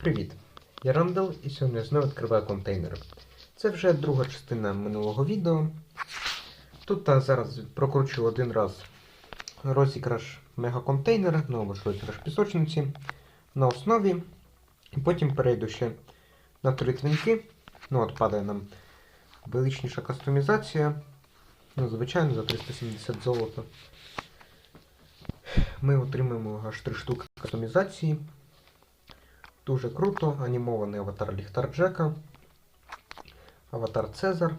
Привіт! Я Рандall і сьогодні я знову відкриваю контейнери. Це вже друга частина минулого відео. Тут я зараз прокручу один раз розіграш мегаконтейнера, ну розіграш пісочниці на основі. Потім перейду ще на три твінки. Ну от падає нам величніша кастомізація. Ну, звичайно, за 370 золота. Ми отримаємо аж 3 штуки кастомізації. Дуже круто. Анімований аватар Ліхтар Джека, аватар Цезар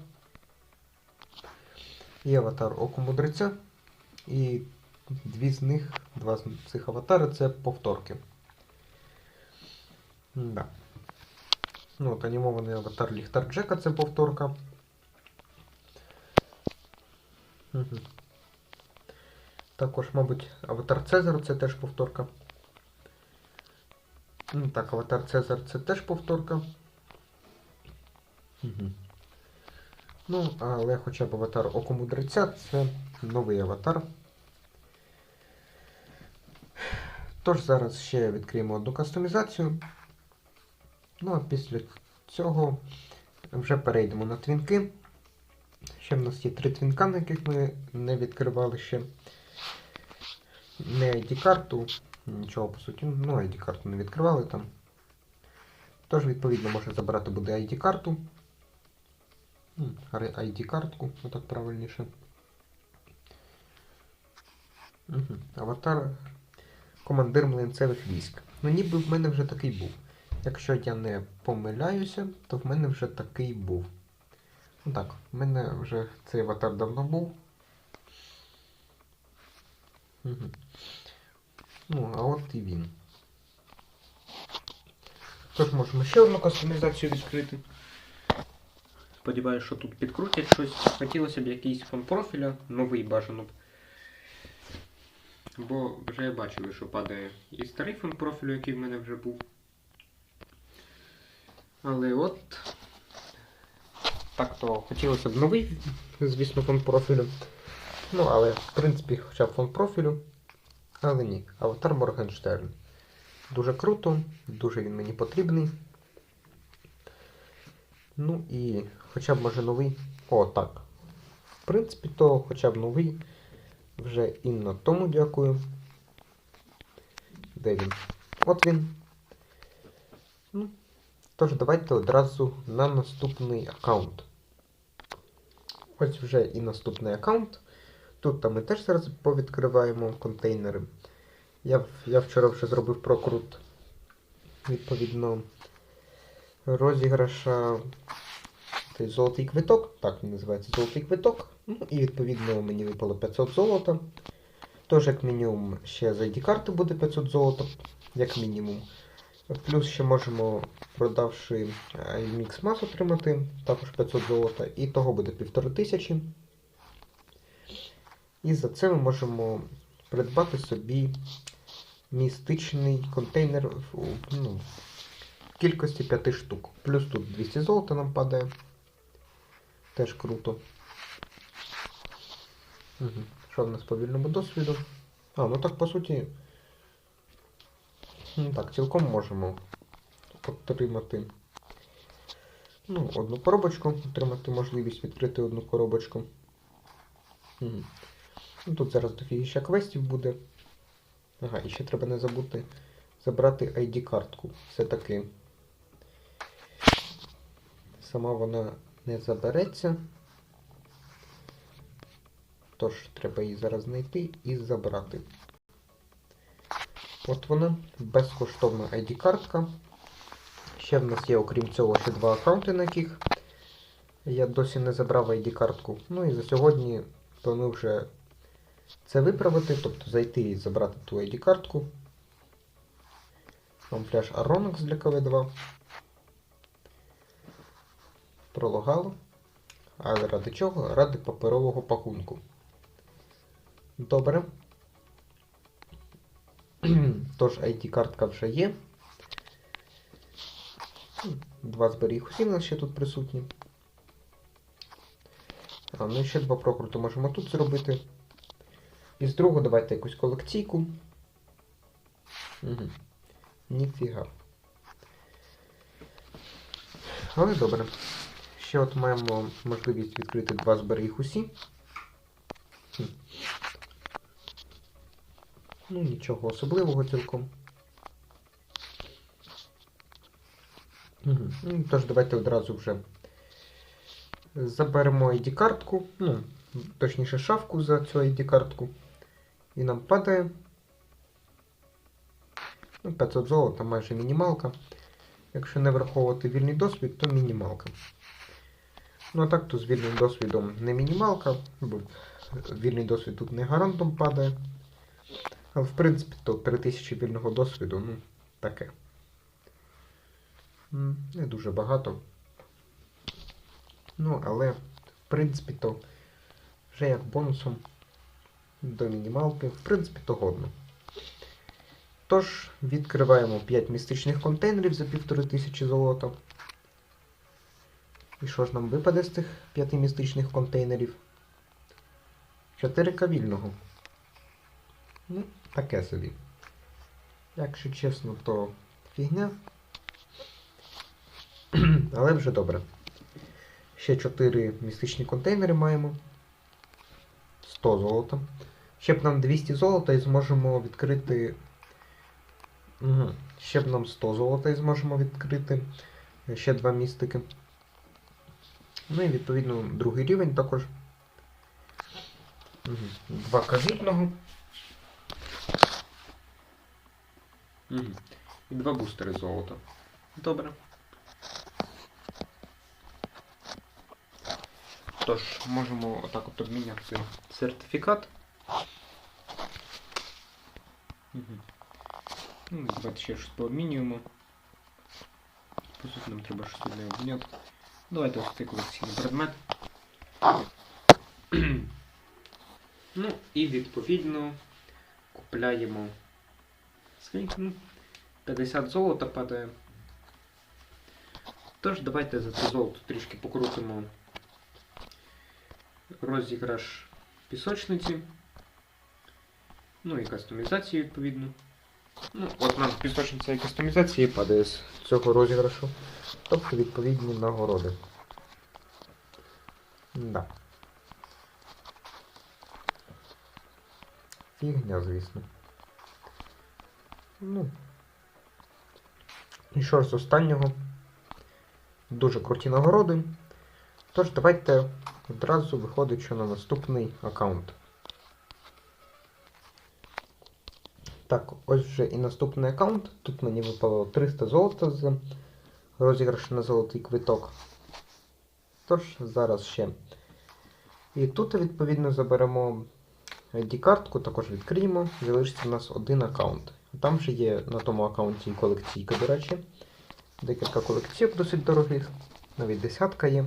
і аватар Око Мудреця. І дві з них, два з цих аватари це повторки. Да. Ну, от анімований аватар Ліхтар Джека це повторка. Угу. Також, мабуть, аватар Цезар це теж повторка. Ну так, аватар Цезар це теж повторка. Угу. Ну, але хоча б аватар Око Мудреця це новий аватар. Тож зараз ще відкриємо одну кастомізацію. Ну а після цього вже перейдемо на твінки. Ще в нас є три твінка, на яких ми не відкривали ще. Не ID-карту, нічого по суті, ну ID-карту не відкривали там. Тож, відповідно, можна забрати буде ID-карту. ID-картку, отак правильніше. Угу. Аватар командир млинцевих військ. Ну ніби в мене вже такий був. Якщо я не помиляюся, то в мене вже такий був. Ну так, в мене вже цей аватар давно був. Угу. Ну, а от і він. Тож можемо ще одну кастомізацію відкрити. Сподіваюся, що тут підкрутять щось. Хотілося б якийсь фон профіля, новий бажано б. Бо вже я бачив, що падає і старий фон профілю, який в мене вже був. Але от. Так то хотілося б новий, звісно, фон профілю. Ну, але, в принципі, хоча б фон профілю. Але ні, аватар Моргенштерн. Дуже круто, дуже він мені потрібний. Ну і хоча б може новий. О, так. В принципі, то хоча б новий. Вже і на тому дякую. Де він? От він. Ну, тож, давайте одразу на наступний аккаунт. Ось вже і наступний аккаунт. Тут там ми теж зараз повідкриваємо контейнери. Я я вчора вже зробив прокрут, відповідно, розіграша цей золотий квиток. Так він називається золотий квиток. Ну і відповідно мені випало 500 золота. Тож, як мінімум, ще за ID-карти буде 500 золота, як мінімум. Плюс ще можемо, продавши Mix Mass отримати також 500 золота, і того буде 1500. І за це ми можемо придбати собі містичний контейнер в, ну, кількості 5 штук. Плюс тут 200 золота нам падає. Теж круто. Угу. Що в нас по вільному досвіду? А, ну так по суті. Ну так, цілком можемо отримати ну, одну коробочку, отримати можливість відкрити одну коробочку. Угу. Ну, Тут зараз дофігіща квестів буде. Ага, і ще треба не забути забрати ID-картку. Все-таки сама вона не забереться. Тож, треба її зараз знайти і забрати. От вона, безкоштовна ID-картка. Ще в нас є, окрім цього, ще два аккаунти, на яких я досі не забрав ID-картку. Ну і за сьогодні планую вже це виправити, тобто зайти і забрати ту ID-картку. Камуфляж Aronix для КВ2. Прологало. Але ради чого? Ради паперового пакунку. Добре. Тож ID-картка вже є. Два зберіг усі в нас ще тут присутні. А, ну і ще два прокрути можемо тут зробити. І з другого давайте якусь колекційку. Угу. Ніфіга. Але добре. Ще от маємо можливість відкрити два зберіг усі. Хм. Ну, нічого особливого цілком. Угу. Ну, тож давайте одразу вже заберемо ID-картку, ну, точніше шафку за цю ID-картку. І нам падає. Ну, 500 золота, майже мінімалка. Якщо не враховувати вільний досвід, то мінімалка. Ну а так, то з вільним досвідом не мінімалка, бо вільний досвід тут не гарантом падає. Але в принципі, то 3000 вільного досвіду, ну, таке. Не дуже багато. Ну, але, в принципі, то вже як бонусом до мінімалки, в принципі, то годно. Тож, відкриваємо 5 містичних контейнерів за 1500 золота. І що ж нам випаде з цих 5 містичних контейнерів? 4 кавільного. Ну, таке собі. Якщо чесно, то фігня. Але вже добре. Ще 4 містичні контейнери маємо. 100 золота. Ще б нам 200 золота і зможемо відкрити. Угу. Ще б нам 100 золота і зможемо відкрити. Ще два містики. Ну і відповідно другий рівень також. Угу. Два кавітного. Угу. І два бустери золота. Добре. Тож, можемо отак от обміняти сертифікат. Угу. Ну, давайте ще щось пообмінюємо. По суті, нам треба щось одне обміняти. Давайте ось цей колекційний предмет. ну, і відповідно купляємо скільки? Ну, 50 золота падає. Тож, давайте за це золото трішки покрутимо розіграш пісочниці. Ну і кастомізації, відповідно. Ну, от нам пісочниця і кастомізації падає з цього розіграшу. Тобто відповідні нагороди. Да. Фігня, звісно. Ну. І що з останнього? Дуже круті нагороди. Тож, давайте одразу виходить, що на наступний аккаунт. Так, ось вже і наступний аккаунт. Тут мені випало 300 золота з розіграшу на золотий квиток. Тож, зараз ще. І тут, відповідно, заберемо ID-картку, також відкриємо. Залишиться у нас один аккаунт. Там же є на тому аккаунті колекційка, до речі. Декілька колекційок досить дорогих. Навіть десятка є.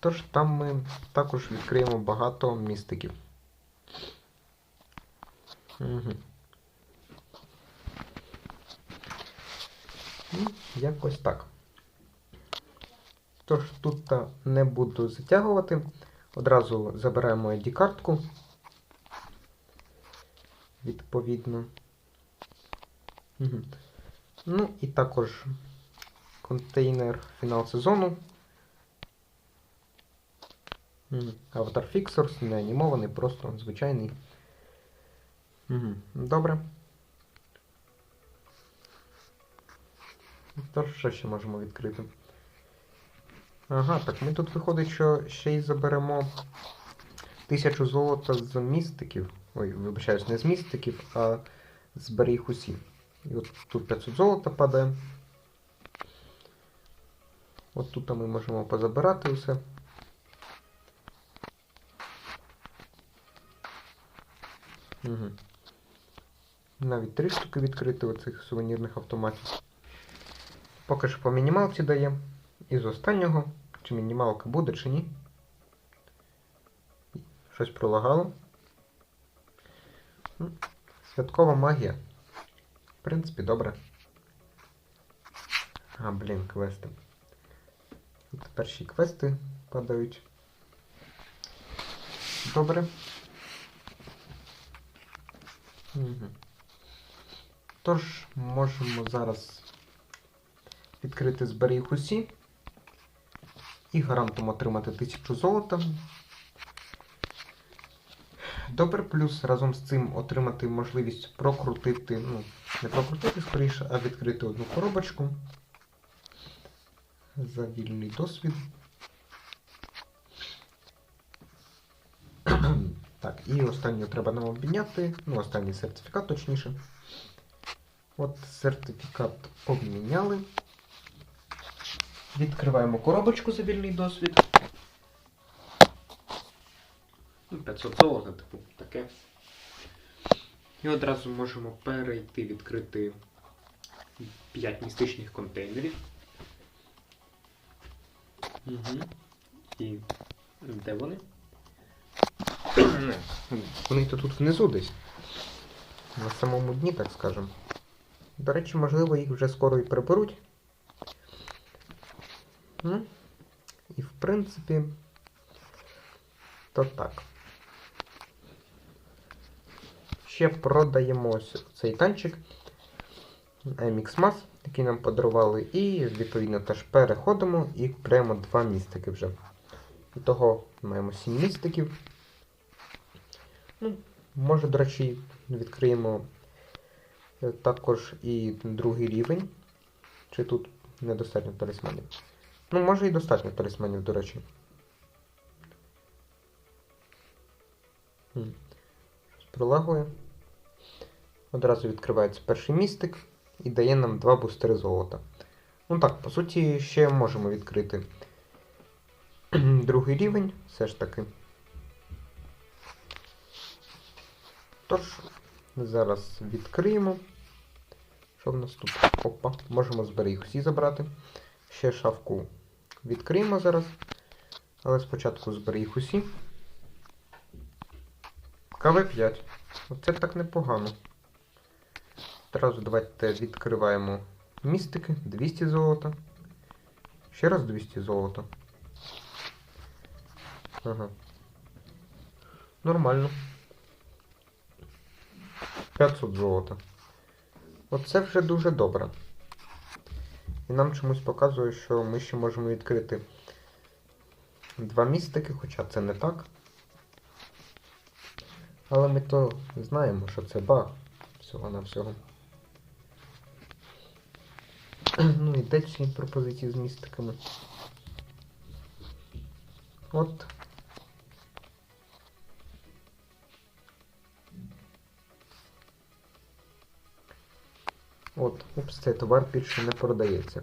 Тож там ми також відкриємо багато містиків. Угу. Якось так. Тож тут не буду затягувати. Одразу забираємо ID-картку. Відповідно. Угу. Ну і також контейнер фінал сезону. Аватар Fixers, не анімований, просто звичайний. Добре. Що ще можемо відкрити? Ага, так ми тут виходить, що ще й заберемо тисячу золота з містиків. Ой, вибачаюсь, не з містиків, а з беріг усі. І от тут 500 золота падає. От тут ми можемо позабирати усе. Угу. Навіть три штуки відкрити оцих сувенірних автоматів. Поки що по мінімалці дає. І з останнього, чи мінімалка буде, чи ні. Щось пролагало. Святкова магія. В принципі, добре. А, блін, квести. Ще й квести падають. Добре. Угу. Тож, можемо зараз відкрити зберіг усі і гарантом отримати 1000 золота. Добре, плюс разом з цим отримати можливість прокрутити, ну, не прокрутити скоріше, а відкрити одну коробочку за вільний досвід. Так, і останню треба нам обміняти. Ну, останній сертифікат, точніше. От сертифікат обміняли. Відкриваємо коробочку за вільний досвід. Ну, 500 золота, типу, таке. І одразу можемо перейти відкрити 5 містичних контейнерів. Угу. І де вони? Вони то тут внизу десь. На самому дні, так скажемо. До речі, можливо, їх вже скоро і приберуть. І в принципі, то так. Ще продаємо цей танчик MX Mass, який нам подарували, і відповідно теж переходимо і купляємо два містики вже. І того маємо 7 містиків. Ну, може, до речі, відкриємо також і другий рівень. Чи тут недостатньо талісманів? Ну, може і достатньо талісманів, до речі. Щось Прилагує. Одразу відкривається перший містик і дає нам два бустери золота. Ну так, по суті, ще можемо відкрити другий рівень, все ж таки. Тож, зараз відкриємо. Що в нас тут? Опа, можемо зберіг всі забрати. Ще шафку відкриємо зараз. Але спочатку зберіг усі. КВ5. Оце так непогано. Одразу давайте відкриваємо містики. 200 золота. Ще раз 200 золота. Ага. Нормально. 500 золота. Оце вже дуже добре. І нам чомусь показує, що ми ще можемо відкрити два містики, хоча це не так. Але ми то знаємо, що це баг всього на всього. Ну і де ці пропозиції з містиками? От. От, упс, цей товар більше не продається.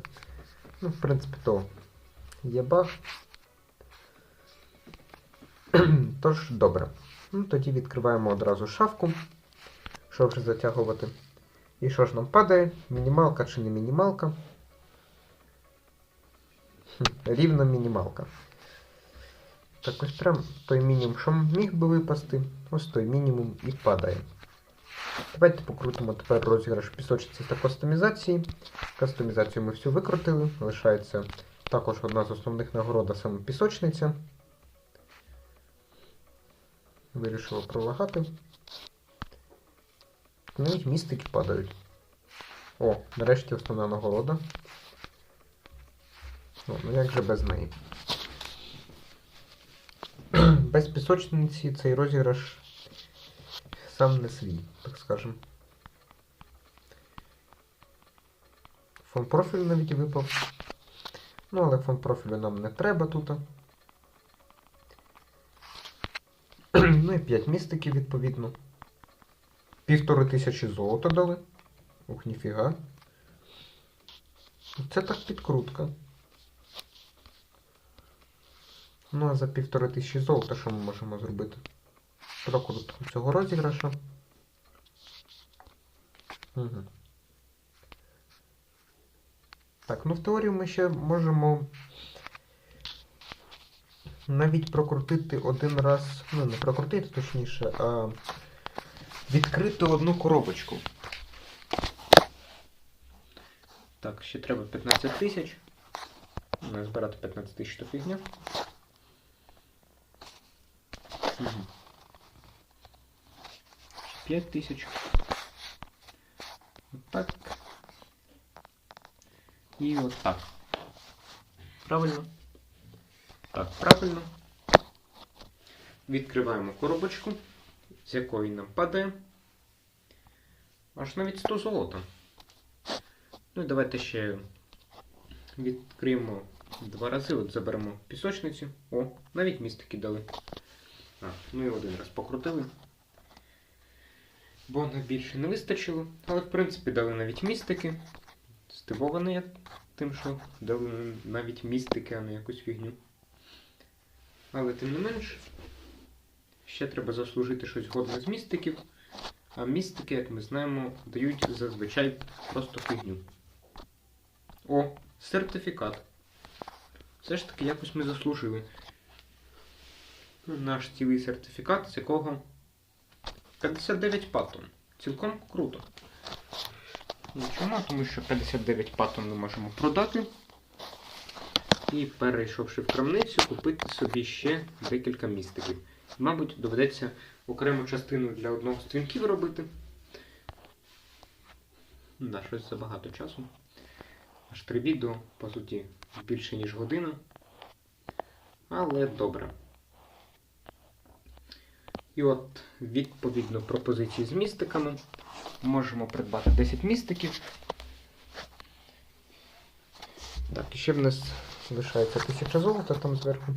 Ну, в принципі, то є баг. Тож, добре. Ну, тоді відкриваємо одразу шафку, щоб вже затягувати. І що ж нам падає? Мінімалка чи не мінімалка? Рівно мінімалка. Так ось прям той мінімум, що міг би випасти, ось той мінімум і падає. Давайте покрутимо тепер розіграш пісочниці та кастомізації. Кастомізацію ми всю викрутили. Лишається також одна з основних нагород, саме пісочниця. Вирішило пролагати. Навіть містики падають. О, нарешті основна нагорода. О, ну як же без неї? Без пісочниці цей розіграш сам не свій, так скажем. Фон профілю навіть випав. Ну, але фон профілю нам не треба тут. ну і 5 містиків, відповідно. Півтори тисячі золота дали. Ух, ніфіга. Це так підкрутка. Ну, а за півтори тисячі золота що ми можемо зробити? Прокрутку цього розіграшу. Угу. Так, ну в теорії ми ще можемо навіть прокрутити один раз, ну не прокрутити точніше, а відкрити одну коробочку. Так, ще треба 15 тисяч. Збирати 15 тисяч то фігня. Угу. 5 тисяч. Так. І от так. Правильно? Так, правильно. Відкриваємо коробочку, з якої нам падає. Аж навіть 100 золота. Ну і давайте ще відкриємо два рази. От заберемо пісочницю. О, навіть містики дали. А, ну і один раз покрутили. Бо на більше не вистачило. Але в принципі дали навіть містики. Здивований я тим, що дали навіть містики, а не якусь фігню. Але тим не менш, ще треба заслужити щось годне з містиків. А містики, як ми знаємо, дають зазвичай просто фігню. О, сертифікат. Все ж таки якось ми заслужили. Наш цілий сертифікат, з якого 59 патон. Цілком круто. Чому? Тому що 59 патон ми можемо продати. І перейшовши в крамницю, купити собі ще декілька містиків. Мабуть, доведеться окрему частину для одного з твінків робити. Да, щось забагато часу. Аж три відео, по суті, більше ніж година. Але добре. І от, відповідно, пропозиції з містиками. Можемо придбати 10 містиків. Так, і ще в нас лишається 1000 золота там зверху.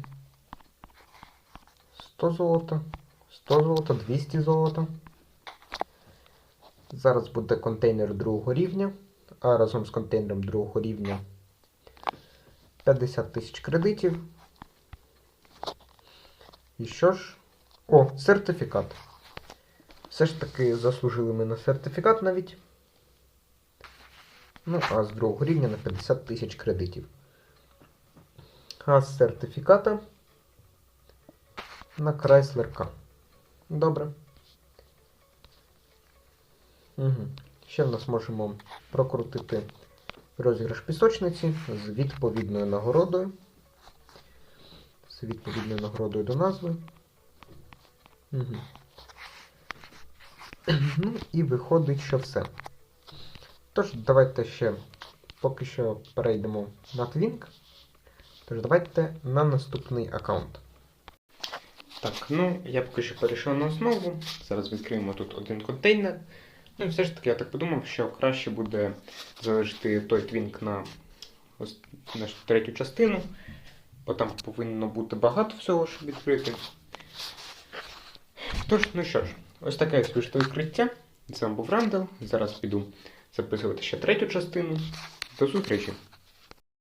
100 золота, 100 золота, 200 золота. Зараз буде контейнер другого рівня, а разом з контейнером другого рівня 50 тисяч кредитів. І що ж? О, сертифікат. Все ж таки заслужили ми на сертифікат навіть. Ну, а з другого рівня на 50 тисяч кредитів. А з сертифіката на K. Добре. Угу. Ще в нас можемо прокрутити розіграш пісочниці з відповідною нагородою. З відповідною нагородою до назви. Ну і виходить, що все. Тож, давайте ще поки що перейдемо на Twink. Тож давайте на наступний аккаунт. Так, ну я поки що перейшов на основу. Зараз відкриємо тут один контейнер. Ну і все ж таки я так подумав, що краще буде залишити той твінк на ось на третю частину, бо там повинно бути багато всього, щоб відкрити. Тож, ну що ж, ось таке вийшло відкриття. З вами був Рандел. Зараз піду записувати ще третю частину. До зустрічі!